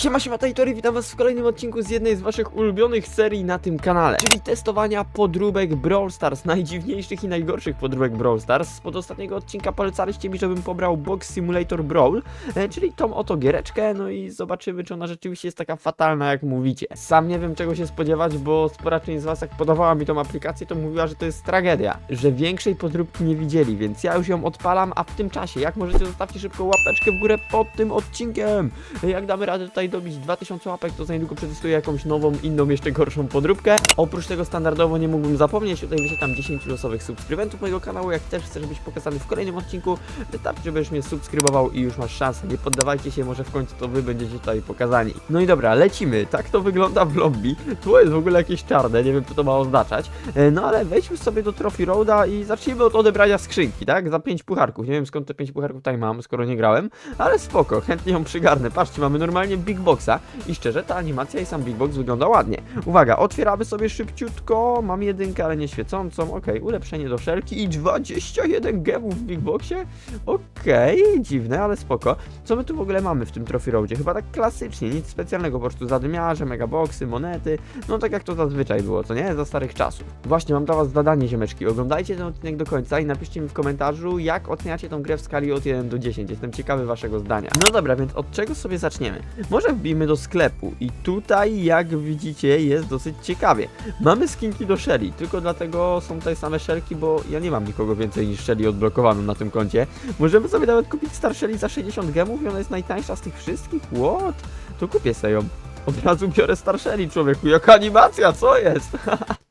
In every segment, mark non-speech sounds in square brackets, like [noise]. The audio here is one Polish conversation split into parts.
Siema, siema, Tajtory, witam was w kolejnym odcinku z jednej z waszych ulubionych serii na tym kanale, czyli testowania podróbek Brawl Stars, najdziwniejszych i najgorszych podróbek Brawl Stars. Spod ostatniego odcinka polecaliście mi, żebym pobrał Box Simulator Brawl, e, czyli tą oto giereczkę, no i zobaczymy, czy ona rzeczywiście jest taka fatalna, jak mówicie. Sam nie wiem, czego się spodziewać, bo spora część z was, jak podawała mi tą aplikację, to mówiła, że to jest tragedia, że większej podróbki nie widzieli, więc ja już ją odpalam, a w tym czasie, jak możecie, zostawcie szybko łapeczkę w górę pod tym odcinkiem. Jak damy radę tutaj dobić 2000 łapek, to za niedługo przetestuję jakąś nową, inną, jeszcze gorszą podróbkę. Oprócz tego standardowo nie mógłbym zapomnieć, tutaj wyświetlam 10 losowych subskrybentów mojego kanału, jak też chcesz być pokazany w kolejnym odcinku, wystarczy, żebyś mnie subskrybował i już masz szansę. Nie poddawajcie się, może w końcu to wy będziecie tutaj pokazani. No i dobra, lecimy. Tak to wygląda w lobby. Tu jest w ogóle jakieś czarne, nie wiem co to ma oznaczać. E, No ale wejdźmy sobie do Trophy Roada i zacznijmy od odebrania skrzynki, tak? Za 5 pucharków. Nie wiem skąd te 5 pucharków tutaj mam, skoro nie grałem, ale spoko, chętnie ją przygarnę. Patrzcie, mamy normalnie Big Boxa i szczerze ta animacja i sam Big Box wygląda ładnie. Uwaga, otwieramy sobie szybciutko. Mam jedynkę, ale nie świecącą. Okej, ulepszenie do szelki i 21 gemów w Big Boxie. Okej, dziwne, ale spoko. Co my tu w ogóle mamy w tym Trophy Roadzie? Chyba tak klasycznie, nic specjalnego, po prostu zadymiarze, megaboxy, monety. No tak jak to zazwyczaj było, co nie? Za starych czasów. Właśnie, mam dla was zadanie, ziemeczki. Oglądajcie ten odcinek do końca i napiszcie mi w komentarzu, jak oceniacie tą grę w skali od 1 do 10. Jestem ciekawy waszego zdania. No dobra, więc od czego sobie zaczniemy? Może wbijmy do sklepu i tutaj, jak widzicie, jest dosyć ciekawie. Mamy skinki do Shelly, tylko dlatego są tutaj same Shelki, bo ja nie mam nikogo więcej niż Shelly odblokowaną na tym koncie. Możemy sobie nawet kupić Star Shelly za 60 gemów i ona jest najtańsza z tych wszystkich? What? To kupię sobie ją. Od razu biorę Star Shelly, człowieku. Jaka animacja, co jest? [laughs]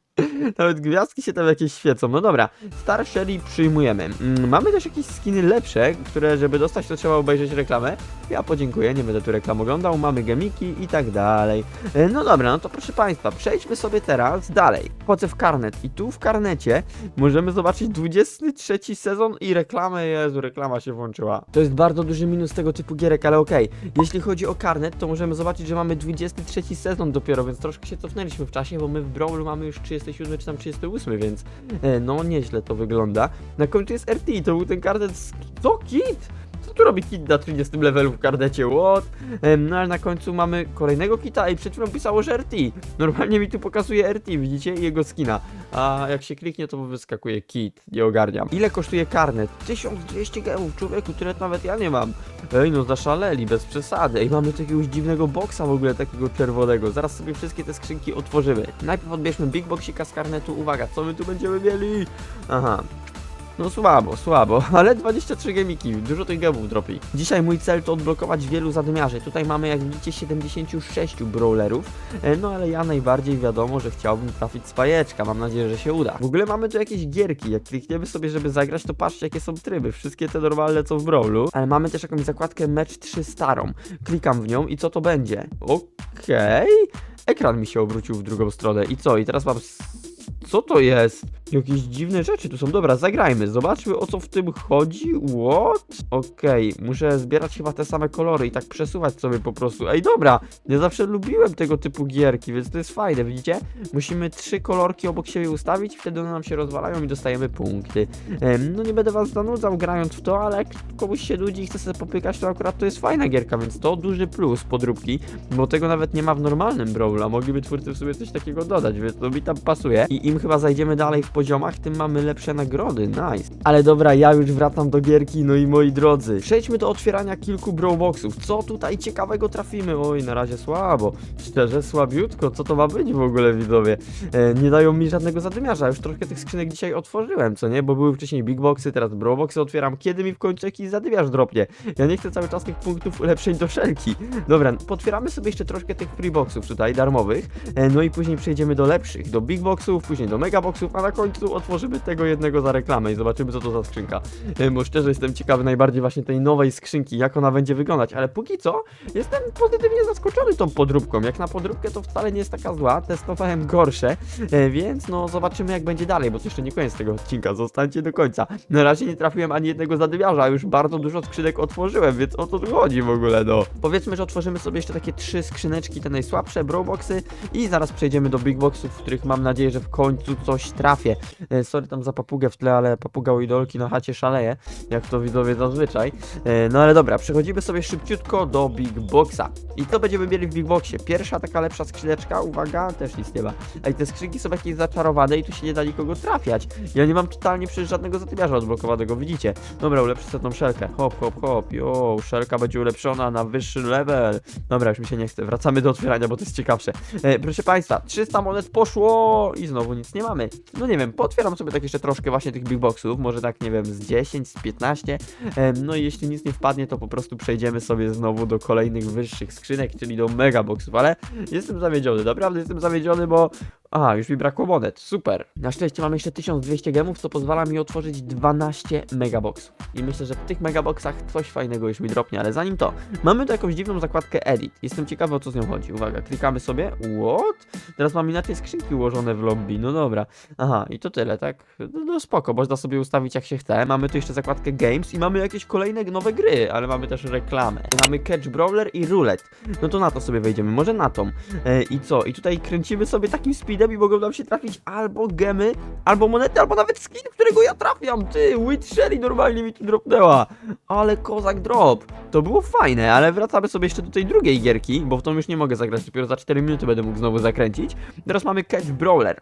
Nawet gwiazdki się tam jakieś świecą. No dobra, Star Shelly przyjmujemy. Mm, mamy też jakieś skiny lepsze, które żeby dostać to trzeba obejrzeć reklamę. Ja podziękuję, nie będę tu reklam oglądał. Mamy gemiki i tak dalej. E, No dobra, no to proszę Państwa, przejdźmy sobie teraz dalej. Wchodzę w karnet i tu w karnecie możemy zobaczyć 23 sezon i reklamę. Jezu, reklama się włączyła. To jest bardzo duży minus tego typu gierek, ale okej. Jeśli chodzi o karnet, to możemy zobaczyć, że mamy 23 sezon dopiero, więc troszkę się cofnęliśmy w czasie, bo my w Brawlu mamy już 37 czy tam 38, więc e, no nieźle to wygląda. Na końcu jest RT, to był ten karnet z... Kit? Co tu robi kit na 30 levelu w karnecie? What? No ale na końcu mamy kolejnego kita i przed chwilą pisało, że RT. Normalnie mi tu pokazuje RT, widzicie? Jego skina. A jak się kliknie, to wyskakuje kit. Nie ogarniam. Ile kosztuje karnet? 1200 gemów, człowieku, tyle nawet ja nie mam. Ej, no zaszaleli, bez przesady. Ej, mamy tu jakiegoś dziwnego boksa w ogóle, takiego czerwonego. Zaraz sobie wszystkie te skrzynki otworzymy. Najpierw odbierzmy Big Boxika z karnetu. Uwaga, co my tu będziemy mieli? Aha, no słabo, słabo, [laughs] ale 23 gemiki, dużo tych gemów dropi. Dzisiaj mój cel to odblokować wielu zadymiarzy. Tutaj mamy jak widzicie 76 brawlerów, e, no ale ja najbardziej wiadomo, że chciałbym trafić z pajeczka, mam nadzieję, że się uda. W ogóle mamy tu jakieś gierki, jak klikniemy sobie, żeby zagrać, to patrzcie jakie są tryby, wszystkie te normalne co w brawlu, ale mamy też jakąś zakładkę Match 3 starą. Klikam w nią i co to będzie? Okej, ekran mi się obrócił w drugą stronę i co? I teraz mam co to jest? Jakieś dziwne rzeczy tu są. Dobra, zagrajmy. Zobaczmy o co w tym chodzi. What? Okej, muszę zbierać chyba te same kolory i tak przesuwać sobie po prostu. Ej, dobra, ja zawsze lubiłem tego typu gierki, więc to jest fajne, widzicie? Musimy trzy kolorki obok siebie ustawić, wtedy one nam się rozwalają i dostajemy punkty. Em, no nie będę was zanudzał grając w to, ale jak komuś się nudzi i chce sobie popykać, to akurat to jest fajna gierka, więc to duży plus podróbki, bo tego nawet nie ma w normalnym Brawlu, a mogliby twórcy w sobie coś takiego dodać, więc to mi tam pasuje. I im chyba zajdziemy dalej w poziomach, tym mamy lepsze nagrody, nice. Ale dobra, ja już wracam do gierki, no i moi drodzy, przejdźmy do otwierania kilku Brawlboxów. Co tutaj ciekawego trafimy? Oj, na razie słabo, szczerze słabiutko, co to ma być w ogóle widzowie? E, nie dają mi żadnego zadymiarza, już troszkę tych skrzynek dzisiaj otworzyłem, co nie? Bo były wcześniej Big Boxy, teraz Brawlboxy otwieram, kiedy mi w końcu jakiś zadymiarz dropnie? Ja nie chcę cały czas tych punktów ulepszeń do szelki. Dobra, potwieramy sobie jeszcze troszkę tych freeboxów tutaj, darmowych, e, no i później przejdziemy do lepszych, do Big Boxów, później do Mega Boxów, a na końcu otworzymy tego jednego za reklamę i zobaczymy co to za skrzynka. Bo szczerze jestem ciekawy najbardziej właśnie tej nowej skrzynki, jak ona będzie wyglądać, ale póki co jestem pozytywnie zaskoczony tą podróbką. Jak na podróbkę to wcale nie jest taka zła, testowałem gorsze, e, więc no zobaczymy jak będzie dalej, bo to jeszcze nie koniec tego odcinka, zostańcie do końca. Na razie nie trafiłem ani jednego zadymiarza, a już bardzo dużo skrzynek otworzyłem, więc o co tu chodzi w ogóle, no. Powiedzmy, że otworzymy sobie jeszcze takie trzy skrzyneczki, te najsłabsze, brawlboxy i zaraz przejdziemy do big boxów, w których mam nadzieję, że w końcu coś trafię. E, sorry tam za papugę w tle, ale papuga u idolki na chacie szaleje, jak to widzowie zazwyczaj. E, no ale dobra, przechodzimy sobie szybciutko do Big Boxa. I to będziemy mieli w Big Boxie. Pierwsza taka lepsza skrzyneczka, uwaga, też nic nie ma. Ej, te skrzynki są jakieś zaczarowane i tu się nie da nikogo trafiać. Ja nie mam totalnie przecież żadnego zatymiarza odblokowanego, widzicie? Dobra, ulepszę sobie tą szelkę. Hop, hop, hop. Jo, szelka będzie ulepszona na wyższy level. Dobra, już mi się nie chce. Wracamy do otwierania, bo to jest ciekawsze. E, proszę Państwa, 300 monet poszło i znowu nic nie mamy. No nie wiem, potwieram sobie tak jeszcze troszkę właśnie tych big boxów, może tak, nie wiem, z 10, z 15. E, no i jeśli nic nie wpadnie, to po prostu przejdziemy sobie znowu do kolejnych wyższych skrzynek, czyli do mega boxów, ale jestem zawiedziony, naprawdę jestem zawiedziony, bo Aha, już mi brakło monet, super. Na szczęście mam jeszcze 1200 gemów, co pozwala mi otworzyć 12 megaboxów. I myślę, że w tych megaboxach coś fajnego już mi dropnie, ale zanim to, mamy tu jakąś dziwną zakładkę Edit. Jestem ciekawy o co z nią chodzi. Uwaga, klikamy sobie. What? Teraz mam inaczej skrzynki ułożone w lobby, no dobra. Aha, i to tyle, tak? No, no spoko, można sobie ustawić jak się chce. Mamy tu jeszcze zakładkę Games i mamy jakieś kolejne nowe gry, ale mamy też reklamę. Mamy Catch Brawler i Roulette. No to na to sobie wejdziemy, może na tą. E, I co? I tutaj kręcimy sobie takim speedem i mogą nam się trafić albo gemy, albo monety, albo nawet skin, którego ja trafiam. Ty, Wit Sherry normalnie mi tu dropnęła. Ale kozak drop. To było fajne, ale wracamy sobie jeszcze do tej drugiej gierki, bo w tą już nie mogę zagrać, dopiero za 4 minuty będę mógł znowu zakręcić. Teraz mamy Catch Brawler.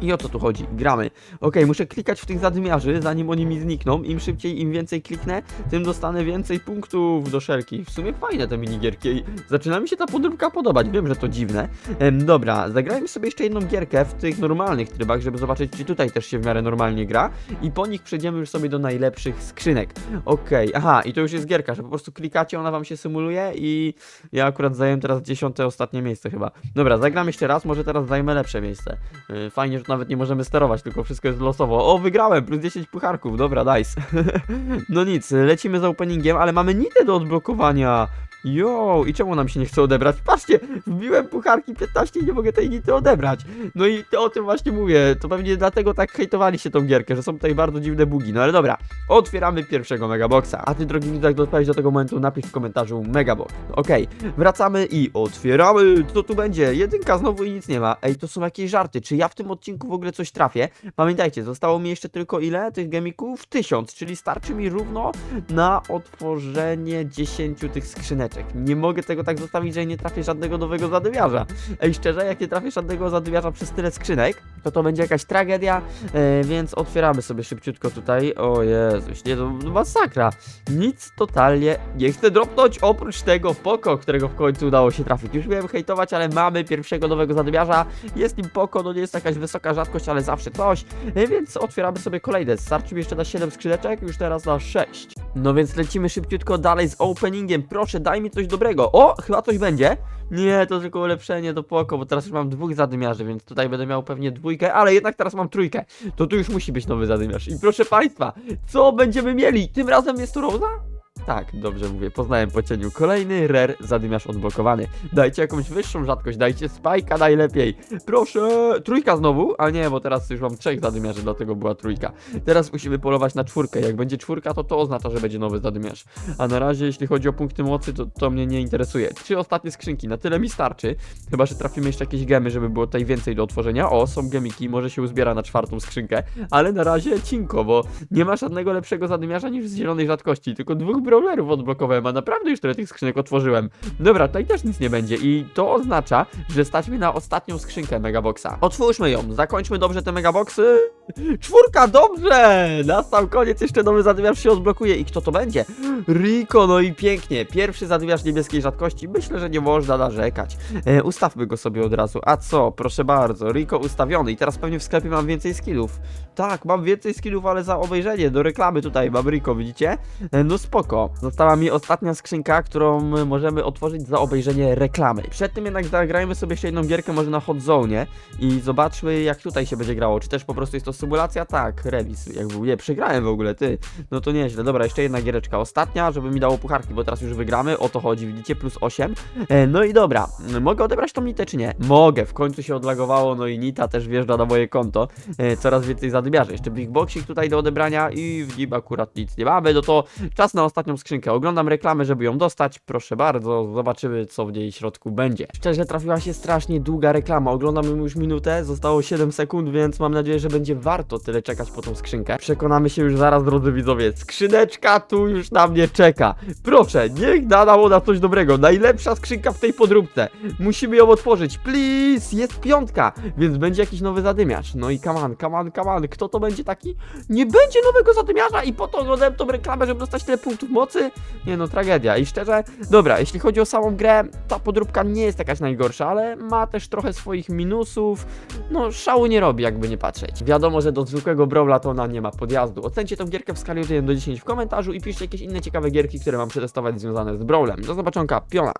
I o co tu chodzi? Gramy. Okej, muszę klikać w tych zadymiarzy, zanim oni mi znikną. Im szybciej, im więcej kliknę, tym dostanę więcej punktów do szelki. W sumie fajne te minigierki. Zaczyna mi się ta podróbka podobać. Wiem, że to dziwne. Em, dobra, zagrajmy sobie jeszcze jedną gierkę w tych normalnych trybach, żeby zobaczyć, czy tutaj też się w miarę normalnie gra. I po nich przejdziemy już sobie do najlepszych skrzynek. Okej, aha, i to już jest gierka, że po prostu klikacie, ona wam się symuluje i ja akurat zająłem teraz dziesiąte ostatnie miejsce chyba. Dobra, zagram jeszcze raz, może teraz zajmę lepsze miejsce. Yy, Fajnie, że nawet nie możemy sterować, tylko wszystko jest losowo. O, wygrałem, plus 10 pucharków, dobra, nice. [laughs] no nic, lecimy za openingiem, ale mamy nitę do odblokowania. Jo, i czemu nam się nie chce odebrać? Patrzcie, wbiłem pucharki 15 i nie mogę tej nity odebrać. No i to o tym właśnie mówię. To pewnie dlatego tak hejtowaliście tą gierkę, że są tutaj bardzo dziwne bugi. No ale dobra, otwieramy pierwszego megaboxa. A ty, drogi widzach, dotrwałeś do tego momentu, napisz w komentarzu megabox. Okej, wracamy i otwieramy. Co tu będzie? Jedynka znowu i nic nie ma. Ej, to są jakieś żarty. Czy ja w tym odcinku w ogóle coś trafię? Pamiętajcie, zostało mi jeszcze tylko ile tych gemików? Tysiąc, czyli starczy mi równo na otworzenie 10 tych skrzyneczek. Nie mogę tego tak zostawić, że nie trafię żadnego nowego zadymiarza. Ej, szczerze, jak nie trafię żadnego zadymiarza przez tyle skrzynek, to to będzie jakaś tragedia, e, więc otwieramy sobie szybciutko tutaj. O Jezus, nie, to masakra. Nic totalnie nie chcę dropnąć, oprócz tego Poko, którego w końcu udało się trafić. Już miałem hejtować, ale mamy pierwszego nowego zadymiarza. Jest nim Poko, no nie jest jakaś wysoka rzadkość, ale zawsze coś. E, więc otwieramy sobie kolejne. Starczy mi jeszcze na 7 skrzyneczek, już teraz na 6. No więc lecimy szybciutko dalej z openingiem. Proszę, daj mi coś dobrego. O, chyba coś będzie. Nie, to tylko ulepszenie do Poko, bo teraz już mam dwóch zadymiarzy, więc tutaj będę miał pewnie dwójkę, ale jednak teraz mam trójkę. To tu już musi być nowy zadymiarz. I proszę Państwa, co będziemy mieli? Tym razem jest tu Rosa? Tak, dobrze mówię, poznałem po cieniu. Kolejny rare zadymiarz odblokowany. Dajcie jakąś wyższą rzadkość, dajcie spajka najlepiej. Proszę, trójka znowu, ale nie, bo teraz już mam trzech zadymiarzy, dlatego była trójka. Teraz musimy polować na czwórkę. Jak będzie czwórka, to to oznacza, że będzie nowy zadymiarz. A na razie, jeśli chodzi o punkty mocy, to, to mnie nie interesuje. Trzy ostatnie skrzynki, na tyle mi starczy. Chyba, że trafimy jeszcze jakieś gemy, żeby było tutaj więcej do otworzenia. O, są gemiki, może się uzbiera na czwartą skrzynkę. Ale na razie cinko, bo nie ma żadnego lepszego zadymiarza niż z zielonej rzadkości. Tylko dwóch brawlerów odblokowałem, a naprawdę już tyle tych skrzynek otworzyłem. Dobra, tutaj też nic nie będzie i to oznacza, że stać mi na ostatnią skrzynkę Megaboxa. Otwórzmy ją, zakończmy dobrze te Megaboxy. [laughs] Czwórka, dobrze! Na sam koniec jeszcze nowy zadymiarz się odblokuje i kto to będzie? Rico, no i pięknie. Pierwszy zadymiarz niebieskiej rzadkości. Myślę, że nie można narzekać. E, ustawmy go sobie od razu. A co? Proszę bardzo, Rico ustawiony i teraz pewnie w sklepie mam więcej skillów. Tak, mam więcej skillów, ale za obejrzenie, do reklamy tutaj mam Rico, widzicie? E, no spoko. Została mi ostatnia skrzynka, którą możemy otworzyć za obejrzenie reklamy. Przed tym jednak zagrajmy sobie jeszcze jedną gierkę może na Hot Zone i zobaczmy jak tutaj się będzie grało. Czy też po prostu jest to symulacja? Tak, remis. Jak był, nie, przegrałem w ogóle, ty. No to nieźle. Dobra, jeszcze jedna giereczka. Ostatnia, żeby mi dało pucharki, bo teraz już wygramy. O to chodzi, widzicie? Plus 8. E, no i dobra. Mogę odebrać tą nitę, czy nie? Mogę. W końcu się odlagowało, no i nita też wjeżdża na moje konto. E, coraz więcej zadymiarzy. Jeszcze Big Boxik tutaj do odebrania i w nim akurat nic nie mamy. No to czas na ostatnią skrzynkę. Oglądam reklamę, żeby ją dostać. Proszę bardzo, zobaczymy, co w niej środku będzie. Szczerze, trafiła się strasznie długa reklama. Oglądam ją już minutę, zostało 7 sekund, więc mam nadzieję, że będzie warto tyle czekać po tą skrzynkę. Przekonamy się już zaraz, drodzy widzowie. Skrzyneczka tu już na mnie czeka. Proszę, niech da nam ona coś dobrego. Najlepsza skrzynka w tej podróbce. Musimy ją otworzyć. Please! Jest piątka, więc będzie jakiś nowy zadymiarz. No i kaman, kaman, kaman. Kto to będzie taki? Nie będzie nowego zadymiarza i po to oglądałem tą reklamę, żeby dostać tyle punktów mocy? Nie no, tragedia. I szczerze, dobra, jeśli chodzi o samą grę, ta podróbka nie jest jakaś najgorsza, ale ma też trochę swoich minusów. No, szału nie robi, jakby nie patrzeć. Wiadomo, że do zwykłego Brawla to ona nie ma podjazdu. Ocencie tą gierkę w skali od 1 do 10 w komentarzu i piszcie jakieś inne ciekawe gierki, które mam przetestować związane z Brawlem. Do zobaczonka, piona!